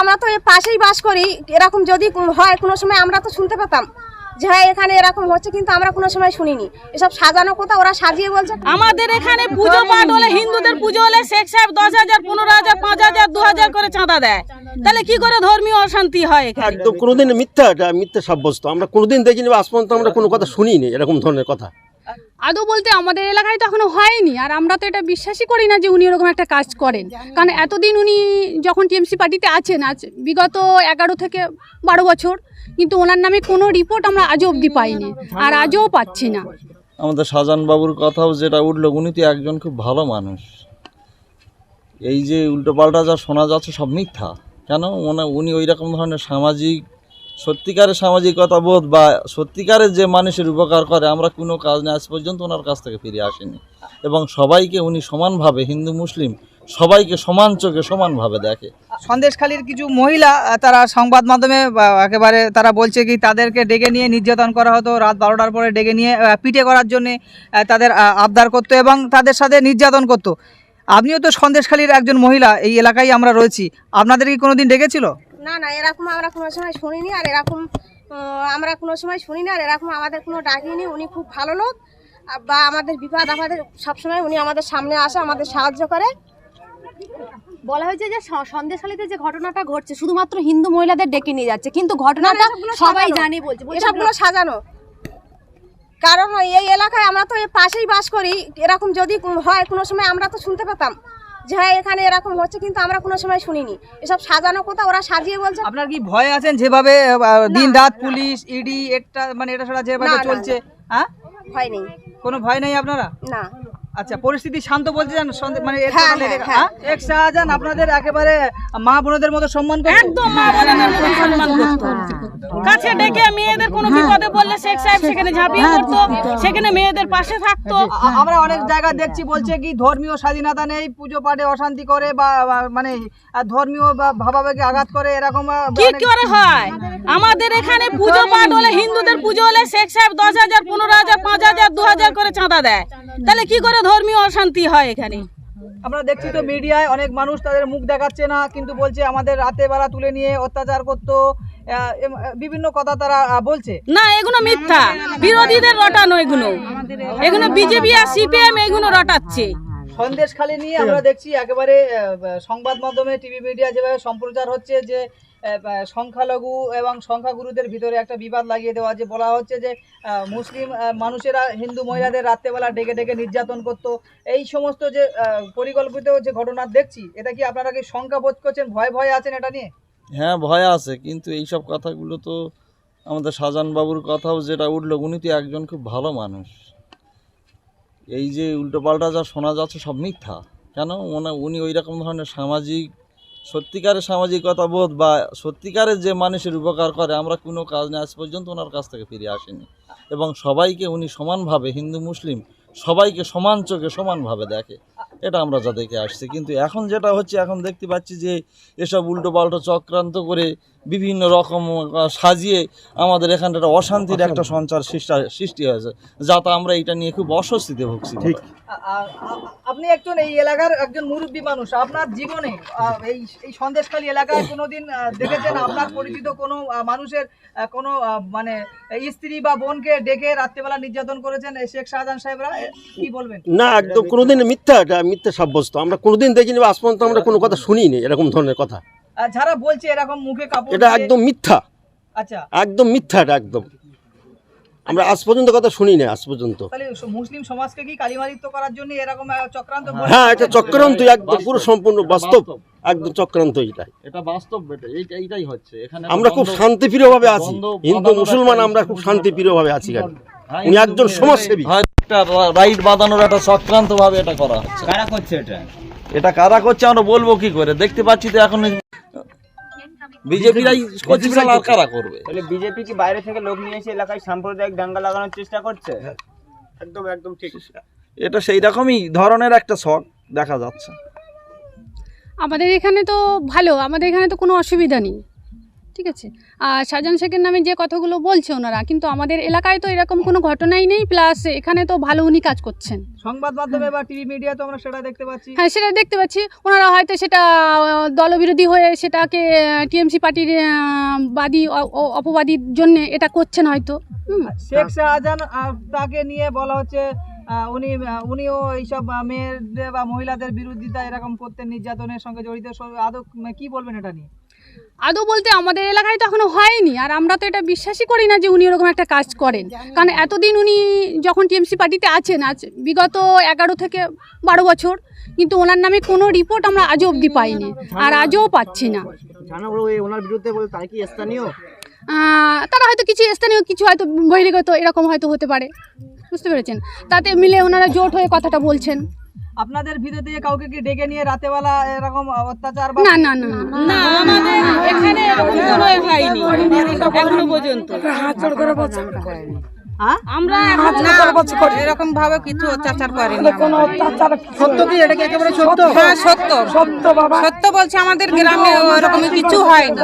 আমরা তো এর পাশেই বাস করি। এরকম যদি কোনো- হয় কোনো সময় আমরা তো শুনতে পেতাম যে হ্যাঁ এখানে এরকম হচ্ছে কিন্তু আমরা কোনো সময় শুনিনি। এসব সাজানো কথা ওরা সাজিয়ে বলছে। আমাদের এখানে পুজো পাঠ হলে হিন্দুদের পুজো হলে শেখ সাহেব দশ হাজার পনেরো হাজার পাঁচ হাজার দু হাজার করে চাঁদা দেয়। তাহলে কি করে ধর্মীয় অশান্তি হয় এখানে? একদম কোনোদিন মিথ্যা মিথ্যা সাব্যস্ত। আমরা কোনোদিন দেখিনি আজ পর্যন্ত আমরা কোনো কথা শুনিনি এরকম ধরনের কথা। আদৌ বলতে আমাদের এলাকায় তো এখনও হয়নি আর আমরা তো এটা বিশ্বাসই করি না যে উনি ওরকম একটা কাজ করেন। কারণ এতদিন উনি যখন টিএমসি পার্টিতে আছেন আজ বিগত এগারো থেকে বারো বছর কিন্তু ওনার নামে কোনো রিপোর্ট আমরা আজও অবধি পাইনি আর আজও পাচ্ছি না। আমাদের শাহজাহান বাবুর কথাও যেটা উঠল উনি তো একজন খুব ভালো মানুষ। এই যে উল্টোপাল্টা যা শোনা যাচ্ছে সব মিথ্যা। কেন? ওনা উনি ওই রকম ধরনের সামাজিক সত্যিকারের সামাজিকতা বোধ বা সত্যিকারের যে মানুষের উপকার করে, আমরা কোনো কাজ নিয়ে আজ পর্যন্ত ওনার কাছ থেকে ফিরে আসিনি। এবং সবাইকে উনি সমানভাবে, হিন্দু, মুসলিম, সবাইকে সমান চোখে সমানভাবে দেখে। সন্দেশখালীর কিছু মহিলা তারা সংবাদ মাধ্যমে একেবারে তারা বলছে কি, তাদেরকে ডেকে নিয়ে নির্যাতন করা হতো, রাত বারোটার পরে ডেকে নিয়ে পিটে করার জন্যে তাদের আবদার করতো এবং তাদের সাথে নির্যাতন করতো। আপনিও তো সন্দেশখালীর একজন মহিলা, এই এলাকায় আমরা রয়েছি। আপনাদের কি কোনোদিন ডেকেছিল? না না এরকম আমরা কোনো সময় শুনিনি আর এরকম আমরা কোনো সময় শুনি শুনিনি আর এরকম আমাদের কোনো ডাকিনি। উনি খুব ভালো লোক বা আমাদের বিপদ আমাদের সবসময় উনি আমাদের সামনে আসে আমাদের সাহায্য করে। বলা হয়েছে যে স- সন্দেশখালীতে যে ঘটনাটা ঘটছে শুধুমাত্র হিন্দু মহিলাদের ডেকে নিয়ে যাচ্ছে কিন্তু ঘটনাটা সবাই। জানে বলছে এসবগুলো সাজানো। কারণ এই এলাকায় আমরা তো পাশেই বাস করি এরকম যদি হয় কোনো সময় আমরা তো শুনতে পেতাম। যে হ্যাঁ এখানে এরকম হচ্ছে কিন্তু আমরা কোনো সময় শুনিনি এসব সাজানো কথা ওরা সাজিয়ে বলছে আপনার কি ভয় আছেন যেভাবে দিন রাত পুলিশ ইডি একটা মানে এটা সেটা যেভাবে চলছে হ্যাঁ ভয় নেই কোনো ভয় নেই আপনারা না আচ্ছা পরিস্থিতি শান্ত বলতে চান মানে হ্যাঁ, হ্যাঁ, হ্যাঁ। হ্যাঁ? এক শাহজাহান আপনাদের একেবারে মা বোনদের মতো সম্মান করে একদম মা বোনেদের মতো সম্মান করতো কাছে ডেকে মেয়েদের কোনো বিপদে শেখ সাহেব সেখানে ঝাঁপিয়ে পড়তো সেখানে মেয়েদের পাশে থাকতো। আমরা অনেক জায়গা দেখছি বলছে কি ধর্মীয় স্বাধীনতা নেই পুজো পাঠে অশান্তি করে বা মানে ধর্মীয় বা ভাবাবেগে আঘাত করে এরকম কি করে হয়? আমাদের এখানে পুজো পাঠ হলে হিন্দুদের পুজো হলে শেখ সাহেব দশ হাজার পনেরো হাজার পাঁচ হাজার দু হাজার করে চাঁদা দেয়। তাহলে কি করে ধর্মীয় অশান্তি হয় এখানে? আমরা দেখছি তো মিডিয়ায় অনেক মানুষ তাদের মুখ দেখাচ্ছে না কিন্তু বলছে আমাদের রাতে বেলা তুলে নিয়ে অত্যাচার করতো বিভিন্ন কথা তারা বলছে। না এগুলো মিথ্যা। বিরোধীদের রটানো এগুলো। এগুলো বিজেপি আর সিপিএম এগুলো রটাচ্ছে। সন্দেশখালি নিয়ে আমরা দেখছি একেবারে সংবাদ মাধ্যমে টিভি মিডিয়া যেভাবে সম্প্রচার হচ্ছে যে সংখ্যালঘু এবং সংখ্যাগুরুদের ভিতরে একটা বিবাদ লাগিয়ে দেওয়া যে বলা হচ্ছে যে মুসলিম মানুষেরা হিন্দু মহিলাদের রাত্রেবেলা ডেকে ডেকে নির্যাতন করতো। এই সমস্ত যে পরিকল্পিত যে ঘটনা দেখছি এটা কি আপনারা কি শঙ্কা বোধ করছেন? ভয় ভয় আছেন এটা নিয়ে? হ্যাঁ ভয় আছে, কিন্তু এইসব কথাগুলো তো আমাদের শাহজাহান বাবুর কথাও যেটা উঠল, উনি তো একজন খুব ভালো মানুষ। এই যে উল্টোপাল্টা যা শোনা যাচ্ছে সব মিথ্যা। কেন? ওনা উনি ওই রকম ধরনের সামাজিক, সত্যিকারের সামাজিকতা বোধ বা সত্যিকারের যে মানুষের উপকার করে, আমরা কোনো কাজ নিয়ে আজ পর্যন্ত ওনার কাছ থেকে ফিরে আসিনি। এবং সবাইকে উনি সমানভাবে, হিন্দু, মুসলিম, সবাইকে সমান চোখে সমানভাবে দেখে। এটা আমরা যা দেখে আসছি। কিন্তু এখন যেটা হচ্ছে এখন দেখতে পাচ্ছি যে এসব উল্টো পাল্টো চক্রান্ত করে বিভিন্ন রকম সাজিয়ে আমাদের এখানটা একটা অশান্তির একটা সঞ্চার সৃষ্টি হয়েছে যাতে আমরা এটা নিয়ে খুব অস্বস্তিতে ভুগছি। ঠিক। আপনি একজন এই এলাকার একজন মুরব্বী মানুষ আপনার জীবনে এই এই সন্দেশখালী এলাকায় কোনোদিন দেখেছেন আপনার পরিচিত কোনো মানুষের আহ, কোনো আহ, মানে স্ত্রী বা বোনকে ডেকে রাত্রেবেলা নির্যাতন করেছেন শেখ শাহজাহান সাহেবরা? কি বলবেন? না একদম কোনোদিন মিথ্যা এটা মিথ্যা সাব্যস্ত। আমরা কোনোদিন দেখিনি বা আজ পর্যন্ত আমরা কোনো কথা শুনিনি এরকম ধরনের কথা। যারা বলছে এরকম মুখে কাপড় এটা একদম মিথ্যা। আচ্ছা। একদম মিথ্যা এটা একদম। আমরা আজ পর্যন্ত কথা শুনি না আজ পর্যন্ত। মুসলিম সমাজকে কি করার জন্য এরকম চক্রান্ত হ্যাঁ এটা চক্রান্ত একদম পুরো সম্পূর্ণ বাস্তব একদম চক্রান্ত এটা এটা বাস্তব এটা এইটাই হচ্ছে। এখানে আমরা খুব শান্তিপ্রিয় ভাবে আছি। হিন্দু মুসলমান আমরা খুব শান্তিপ্রিয় ভাবে আছি উনি একজন সমাজসেবী। একটা রাইট বাঁধানোর একটা চক্রান্ত ভাবে এটা করা হচ্ছে। কারা করছে এটা? এটা কারা করছে আমরা বলব কি করে? দেখতে পাচ্ছি তো এখন বিজেপিরাই করছে আর কারা করবে। তাহলে বিজেপি কি বাইরে থেকে লোক নিয়ে এসে এলাকায় সাম্প্রদায়িক দাঙ্গা লাগানোর চেষ্টা করছে? একদম একদম ঠিক। এটা সেই রকমই ধরনের একটা শখ দেখা যাচ্ছে। আমাদের এখানে তো ভালো আমাদের এখানে তো কোনো অসুবিধা নেই। ঠিক আছে? আর শাহজাহান শেখের নামে যে কথাগুলো বলছে ওনারা কিন্তু আমাদের এলাকায় তো এরকম কোনো ঘটনাই নেই প্লাস এখানে তো ভালো উনি কাজ করছেন। সংবাদ মাধ্যমে বা টিভি মিডিয়া তো আমরা সেটা দেখতে পাচ্ছি। হ্যাঁ সেটা দেখতে পাচ্ছি। ওনারা হয়তো সেটা দলবিরোধী হয়ে সেটাকে টিএমসি পার্টির বাদী অপবাদীর জন্য এটা করছেন হয়তো। শেখ শাহজাহান তাকে নিয়ে বলা হচ্ছে উনি উনিও এইসব আহ, মেয়েদের বা মহিলাদের বিরোধিতা এরকম করতেন নির্যাতনের সঙ্গে জড়িত। আদৌ মানে কি বলবেন এটা নিয়ে? আদৌ বলতে আমাদের এলাকায় তো এখনও হয়নি আর আমরা তো এটা বিশ্বাসই করি না যে উনি ওরকম একটা কাজ করেন। কারণ এতদিন উনি যখন টিএমসি পার্টিতে আছেন আজ বিগত এগারো থেকে বারো বছর কিন্তু ওনার নামে কোনো রিপোর্ট আমরা আজও অবধি পাইনি আর আজও পাচ্ছি না। ওনার বিরুদ্ধে বলে তার কি স্থানীয়? তারা হয়তো কিছু স্থানীয় কিছু হয়তো বহিরাগত এরকম হয়তো হতে পারে বুঝতে পেরেছেন? তাতে মিলে ওনারা জোট হয়ে কথাটা বলছেন। আপনাদের ভিতর থেকে কাউকে কি ডেকে নিয়ে রাতেবেলা এরকম অত্যাচার না না না না। না আমাদের এখানে এরকম কোনো হয়নি এখনও পর্যন্ত। হ্যাঁ? আমরা এরকম ভাবে কিছু অত্যাচার করেনি সত্য কি? এটা একেবারে সত্য? হ্যাঁ সত্য। সত্য বাবা। সত্য বলছে আমাদের গ্রামে ওরকম কিছু হয়নি।